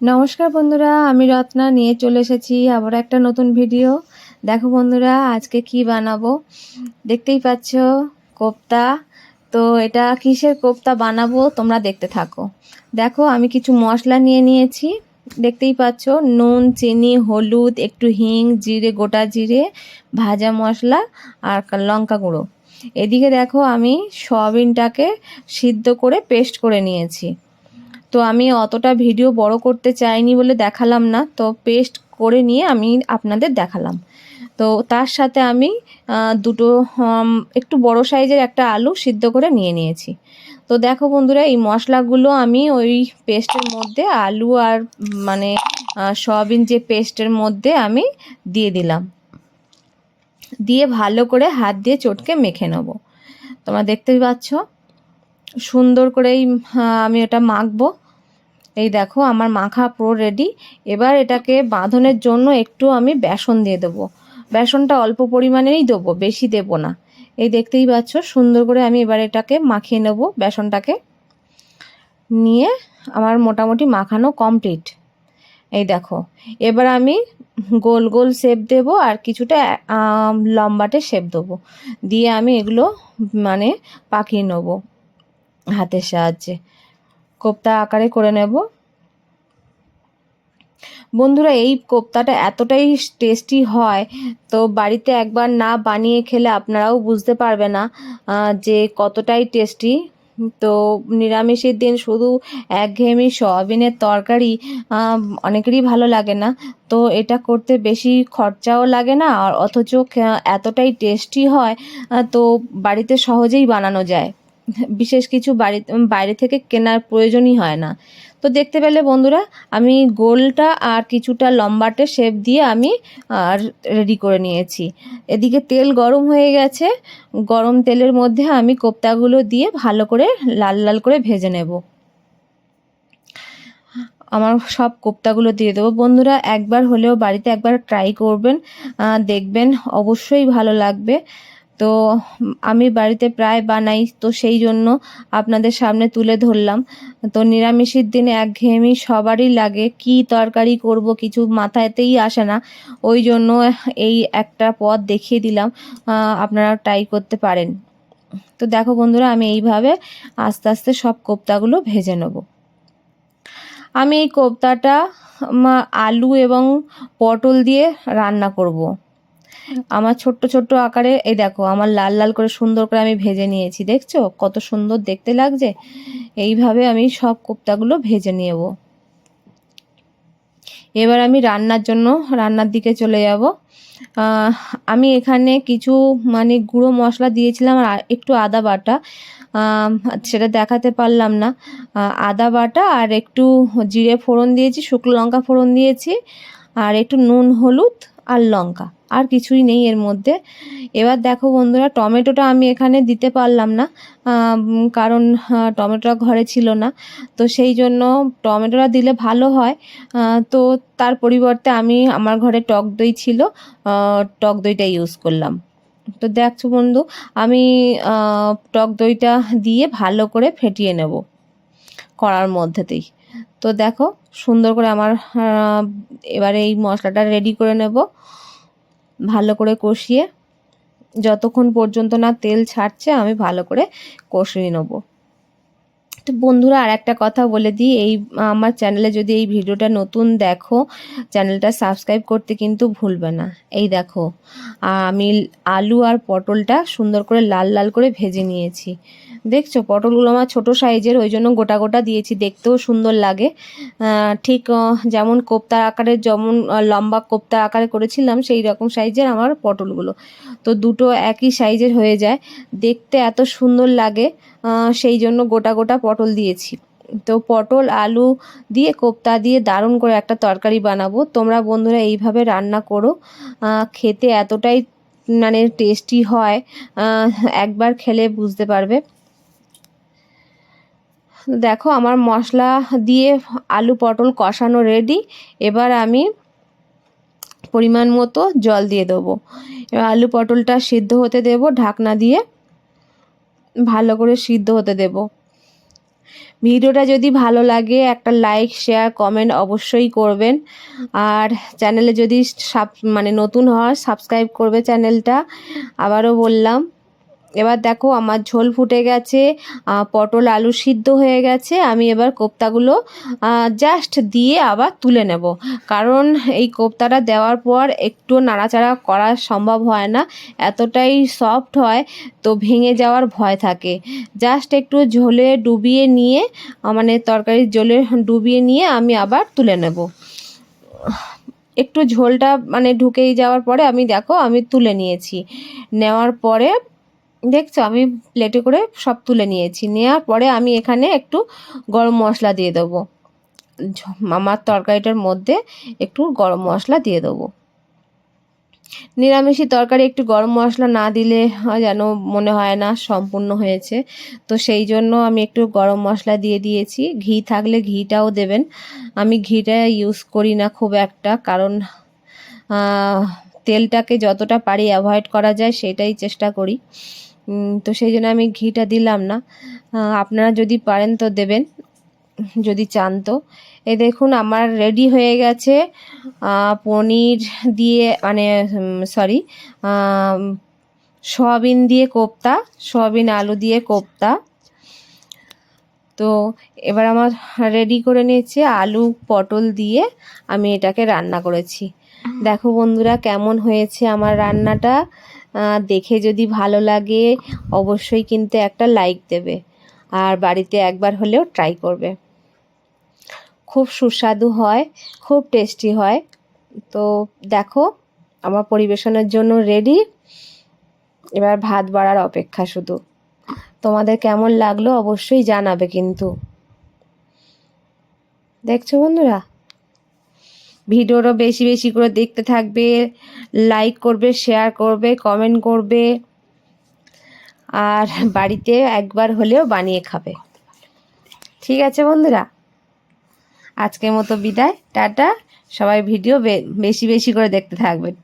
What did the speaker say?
নমস্কার বন্ধুরা, আমি রত্না, নিয়ে চলে এসেছি আবার একটা নতুন ভিডিও। দেখো বন্ধুরা, আজকে কি বানাবো? দেখতেই পাচ্ছ, কোপ্তা। তো এটা কিসের কোপ্তা বানাবো? তোমরা দেখতে থাকো। দেখো, আমি কিছু মশলা নিয়ে নিয়েছি। দেখতেই পাচ্ছ, নুন, চিনি, হলুদ, একটু হিং, জিরে, গোটা জিরে, ভাজা মশলা আর লঙ্কা গুঁড়ো। এদিকে দেখো, আমি সয়াবিনটাকে সিদ্ধ করে পেস্ট করে নিয়েছি। তো আমি অতটা ভিডিও বড় করতে চাইনি বলে দেখালাম না, তো পেস্ট করে নিয়ে আমি আপনাদের দেখালাম। তো তার সাথে আমি দুটো একটু বড় সাইজের একটা আলু সিদ্ধ করে নিয়ে নিয়েছি। তো দেখো বন্ধুরা, এই মশলাগুলো আমি ওই পেস্টের মধ্যে আলু আর মানে সয়াবিন যে পেস্টের মধ্যে আমি দিয়ে দিলাম। দিয়ে ভালো করে হাত দিয়ে চটকে মেখে নেব। তোমরা দেখতেই পাচ্ছ? সুন্দর করেই আমি এটা মাখবো। এই দেখো, আমার মাখা পুরো রেডি এবার এটাকে বাঁধনের জন্য একটু আমি বেসন দিয়ে দেবো। বেসনটা অল্প পরিমাণেই দেবো, বেশি দেব না। এই দেখতেই পাচ্ছ, সুন্দর করে আমি এবার এটাকে মাখিয়ে নেব বেসনটাকে। নিয়ে আমার মোটামুটি মাখানো কমপ্লিট এই দেখো, এবার আমি গোল গোল শেপ দেব আর কিছুটা লম্বাটে শেপ দেবো। দিয়ে আমি এগুলো মানে পাকিয়ে নেব হাতের সাহায্যে। কোপ্তা আকারে করে নেব। বন্ধুরা, এই কোপ্তাটা এতটাই টেস্টি হয়, তো বাড়িতে একবার না বানিয়ে খেলে আপনারাও বুঝতে পারবে না যে কতটাই টেস্টি তো নিরামিষের দিন শুধু একঘেয়েমি সয়াবিনের তরকারি অনেকেরই ভালো লাগে না। তো এটা করতে বেশি খরচাও লাগে না, আর অথচ এতটাই টেস্টি হয় তো বাড়িতে সহজেই বানানো যায়। বিশেষ কিছু বাড়ি, বাইরে থেকে কেনার প্রয়োজনই হয় না। তো দেখতে পেলে বন্ধুরা, আমি গোলটা আর কিছুটা লম্বাটে শেপ দিয়ে আমি, আর রেডি করে নিয়েছি। এদিকে তেল গরম হয়ে গেছে। গরম তেলের মধ্যে আমি কোপ্তাগুলো দিয়ে ভালো করে লাল লাল করে ভেজে নেব। আমার সব কোপ্তাগুলো দিয়ে দেবো। বন্ধুরা, একবার হলেও বাড়িতে একবার ট্রাই করবেন। দেখবেন অবশ্যই ভালো লাগবে। তো আমি বাড়িতে প্রায় বানাই, তো সেই জন্য আপনাদের সামনে তুলে ধরলাম। তো নিরামিষের দিনে একঘেয়েমি সবারই লাগে, কি তরকারি করব কিছু মাথাতেই আসে না। ওই জন্য এই একটা পদ দেখিয়ে দিলাম আপনারা ট্রাই করতে পারেন। তো দেখো বন্ধুরা, আমি এইভাবে আস্তে আস্তে সব কোপ্তাগুলো ভেজে নেব। আমি এই কোপ্তাটা আলু এবং পটল দিয়ে রান্না করব। আমার ছোট্ট ছোট্ট আকারে, এই দেখো, আমার লাল লাল করে সুন্দর করে আমি ভেজে নিয়েছি, দেখছ? কত সুন্দর দেখতে লাগছে? এইভাবে আমি সব কোপ্তাগুলো ভেজে নেব। এবার আমি রান্নার জন্য, রান্নার দিকে চলে যাব। আমি এখানে কিছু মানে গুঁড়ো মশলা দিয়েছিলাম আর একটু আদা বাটা। সেটা দেখাতে পারলাম না। আদা বাটা আর একটু জিরে ফোড়ন দিয়েছি, শুকনো লঙ্কা ফোড়ন দিয়েছি, আর একটু নুন, হলুদ আর লঙ্কা। আর কিছুই নেই এর মধ্যে। এবার দেখো বন্ধুরা, টমেটোটা আমি এখানে দিতে পারলাম না কারণ টমেটোটা ঘরে ছিল না। তো সেই জন্য টমেটোটা দিলে ভালো হয়। তো তার পরিবর্তে আমি আমার ঘরে টক দই ছিল টক দইটা ইউজ করলাম। তো দেখছ বন্ধু, আমি টক দইটা দিয়ে ভালো করে ফেটিয়ে নেব, কড়ার মধ্যেতেই। তো দেখো, সুন্দর করে আমার এবারে এই মশলাটা রেডি করে নেব। ভালো করে কষিয়ে, যতক্ষণ পর্যন্ত না তেল ছাড়ছে, আমি ভালো করে কষিয়ে নেব। বন্ধুরা আর একটা কথা বলে দিই, এই, আমার চ্যানেলে যদি এই ভিডিওটা নতুন দেখো চ্যানেলটা সাবস্ক্রাইব করতে কিন্তু ভুলবে না। এই দেখো, আমি আলু আর পটলটা সুন্দর করে লাল লাল করে ভেজে নিয়েছি। দেখছ, পটলগুলো আমার ছোটো সাইজের, ওই জন্য গোটা গোটা দিয়েছি, দেখতেও সুন্দর লাগে। ঠিক যেমন কোপ্তার আকারে যেমন লম্বা কোপ্তার আকারে করেছিলাম, সেই রকম সাইজের আমার পটলগুলো। তো দুটো একই সাইজের হয়ে যায়, দেখতে এত সুন্দর লাগে। সেই জন্য গোটা গোটা পটল দিয়েছি। তো পটল, আলু দিয়ে কোপ্তা দিয়ে দারুণ করে একটা তরকারি বানাবো। তোমরা বন্ধুরা এইভাবে রান্না করো। খেতে এতটাই মানে টেস্টি হয় একবার খেলে বুঝতে পারবে। দেখো আমার মশলা দিয়ে আলু পটল কষানো রেডি এবার আমি পরিমাণ মতো জল দিয়ে দেবো। আলু পটলটা সিদ্ধ হতে দেব ঢাকনা দিয়ে। ভালো করে সিদ্ধ হতে দেব। ভিডিওটা যদি ভালো লাগে, একটা লাইক শেয়ার কমেন্ট অবশ্যই করবেন। আর চ্যানেলে যদি সাব মানে নতুন হয় সাবস্ক্রাইব করবে চ্যানেলটা আবারও বললাম এবার দেখো আমার ঝোল ফুটে গেছে পটল আলু সিদ্ধ হয়ে গেছে, আমি এবার কোপ্তাগুলো জাস্ট দিয়ে আবার তুলে নেব। কারণ এই কোপ্তাটা দেওয়ার পর একটু নাড়াচাড়া করা সম্ভব হয় না, এতটাই সফট হয় তো ভেঙে যাওয়ার ভয় থাকে। জাস্ট একটু ঝোলে ডুবিয়ে নিয়ে মানে তরকারির ঝোলে ডুবিয়ে নিয়ে আমি আবার তুলে নেব। একটু ঝোলটা মানে ঢুকেই যাওয়ার পরে আমি দেখো আমি তুলে নিয়েছি। নেওয়ার পরে দেখছ, আমি প্লেটে করে সব তুলে নিয়েছি। নেওয়ার পরে আমি এখানে একটু গরম মশলা দিয়ে দেবো। আমার তরকারিটার মধ্যে একটু গরম মশলা দিয়ে দেবো। নিরামিষি তরকারি একটু গরম মশলা না দিলে যেন মনে হয় না সম্পূর্ণ হয়েছে। তো সেই জন্য আমি একটু গরম মশলা দিয়ে দিয়েছি। ঘি থাকলে ঘিটাও দেবেন। আমি ঘিটা ইউজ করি না খুব একটা, কারণ তেলটাকে যতটা পারি অ্যাভয়েড করা যায় সেটাই চেষ্টা করি। তো সেই জন্য আমি ঘিটা দিলাম না। আপনারা যদি পারেন তো দেবেন, যদি চান তো। এ দেখুন, আমার রেডি হয়ে গেছে। পনির দিয়ে মানে সরি সয়াবিন দিয়ে কোপ্তা, সয়াবিন আলু দিয়ে কোপ্তা। তো এবার আমার রেডি করে নিয়েছে আলু পটল দিয়ে আমি এটাকে রান্না করেছি। দেখো বন্ধুরা, কেমন হয়েছে আমার রান্নাটা। দেখে যদি ভালো লাগে, অবশ্যই কিন্তু একটা লাইক দেবে। আর বাড়িতে একবার হলেও ট্রাই করবে। খুব সুস্বাদু হয়, খুব টেস্টি হয়। তো দেখো, আমার পরিবেশনের জন্য রেডি এবার ভাত বাড়ার অপেক্ষা শুধু। তোমাদের কেমন লাগল অবশ্যই জানাবে কিন্তু। দেখছ বন্ধুরা? ভিডিওটা বেশি বেশি করে দেখতে থাকবে। লাইক করবে শেয়ার করবে কমেন্ট করবে, আর বাড়িতে একবার হলেও বানিয়ে খাবে। ঠিক আছে বন্ধুরা? আজকের মতো বিদায়। টাটা। সবাই ভিডিও বেশি বেশি করে দেখতে থাকবেন।